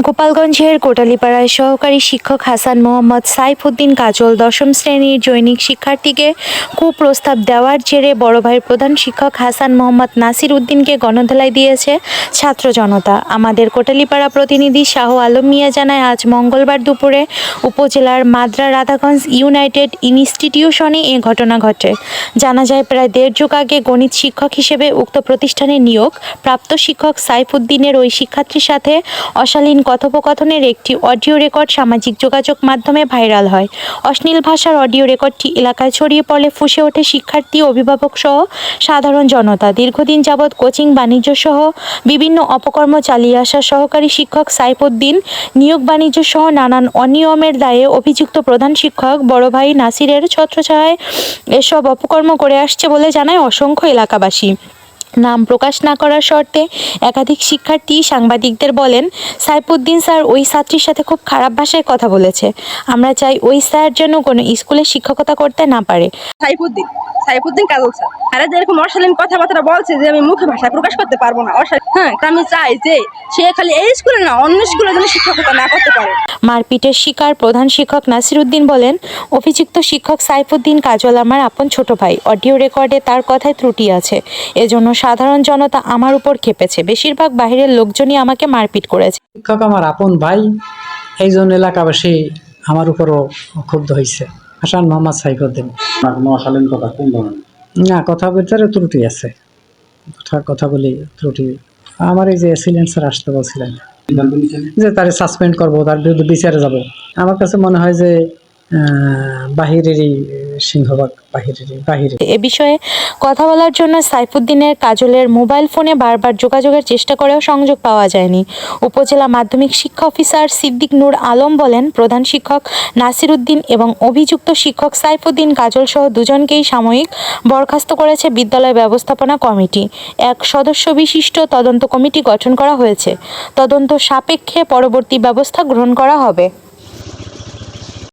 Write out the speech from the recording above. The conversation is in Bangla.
গোপালগঞ্জের কোটালীপাড়ায় সহকারী শিক্ষক হাসান মোহাম্মদ সাইফুদ্দিন কাজল দশম শ্রেণির জৈনিক শিক্ষার্থীকে কুপ্রস্তাব দেওয়ার জেরে বড় ভাইয়ের প্রধান শিক্ষক হাসান মোহাম্মদ নাসির উদ্দিনকে গণধোলাই দিয়েছে ছাত্র জনতা। আমাদের কোটালীপাড়া প্রতিনিধি শাহ আলম মিয়া জানায়, আজ মঙ্গলবার দুপুরে উপজেলার মাদ্রা রাধাগঞ্জ ইউনাইটেড ইনস্টিটিউশনে এ ঘটনা ঘটে। জানা যায়, প্রায় দেড় যুগ আগে গণিত শিক্ষক হিসেবে উক্ত প্রতিষ্ঠানে নিয়োগ প্রাপ্ত শিক্ষক সাইফুদ্দিনের ওই শিক্ষার্থীর সাথে অশালীন কথোপকথনের একটি অডিও রেকর্ড সামাজিক যোগাযোগ মাধ্যমে ভাইরাল হয়। অশ্লীল ভাষার অডিও রেকর্ডটি এলাকায় ছড়িয়ে পড়লে ফুসে ওঠে শিক্ষার্থী, অভিভাবক সহ সাধারণ জনতা। দীর্ঘদিন যাবৎ কোচিং, বাণিজ্য সহ বিভিন্ন অপকর্ম চালিয়ে আসা সহকারী শিক্ষক সাইফুদ্দিন নিয়োগ বাণিজ্য সহ নানান অনিয়মের দায়ে অভিযুক্ত প্রধান শিক্ষক বড় ভাই নাসিরের ছত্রছায়ায় এসব অপকর্ম করে আসছে বলে জানায় অসংখ্য এলাকাবাসী। নাম প্রকাশ না করার শর্তে একাধিক শিক্ষার্থী সাংবাদিকদের বলেন, সাইফুদ্দিন স্যার ওই ছাত্রীর সাথে খুব খারাপ ভাষায় কথা বলেছে। আমরা চাই ওই স্যার যেন কোনো স্কুলে শিক্ষকতা করতে না পারে। সাইফুদ্দিন সাইফুদ্দিন কাজল স্যার, আরে যে এরকম অশালীন কথাবার্তা বলছে যে আমি মুখে ভাষায় প্রকাশ করতে পারব না, অশালীন হ্যাঁ আমি চাই যে সে খালি এই স্কুলে না অন্য স্কুলে যেন শিক্ষকতা না করতে পারে। মারপিটের শিকার প্রধান শিক্ষক নাসিরুদ্দিন বলেন অভিযুক্ত শিক্ষক সাইফুদ্দিন কাজল আমার আপন ছোট ভাই। অডিও রেকর্ডে তার কথায় ত্রুটি আছে। এজন্য সাধারণ জনতা আমার উপর খেপেছে। বেশিরভাগ বাইরের লোকজনই আমাকে মারপিট করেছে। শিক্ষক আমার আপন ভাই এই জন্য এলাকাবাসী আমার উপরও ক্ষুব্ধ হয়েছে হাসান মোহাম্মদ সাইফুদ্দিন। না কথা ভিতরে ত্রুটি আছে। কথা কথা বলি ত্রুটি আমার এই যে সিলেন্সার আসতে বলছিলেন। যে তারে সাসপেন্ড করব তার বিরুদ্ধে বিচারে যাব। আমার কাছে মনে হয় যে আহ, বাহিরেরই সিংহভাগ বাহিরেরই বাহিরে এ বিষয়ে কথা বলার জন্য সাইফুদ্দিনের কাজলের মোবাইল ফোনে বারবার যোগাযোগের চেষ্টা করেও সংযোগ পাওয়া যায়নি। উপজেলা মাধ্যমিক শিক্ষা অফিসার সিদ্দিক নূর আলম বলেন, প্রধান শিক্ষক নাসিরুদ্দিন এবং অভিযুক্ত শিক্ষক সাইফুদ্দিন কাজল সহ দুজনকেই সাময়িক বরখাস্ত করেছে বিদ্যালয় ব্যবস্থাপনা কমিটি। এক সদস্য বিশিষ্ট তদন্ত কমিটি গঠন করা হয়েছে। তদন্ত সাপেক্ষে পরবর্তী ব্যবস্থা গ্রহণ করা হবে।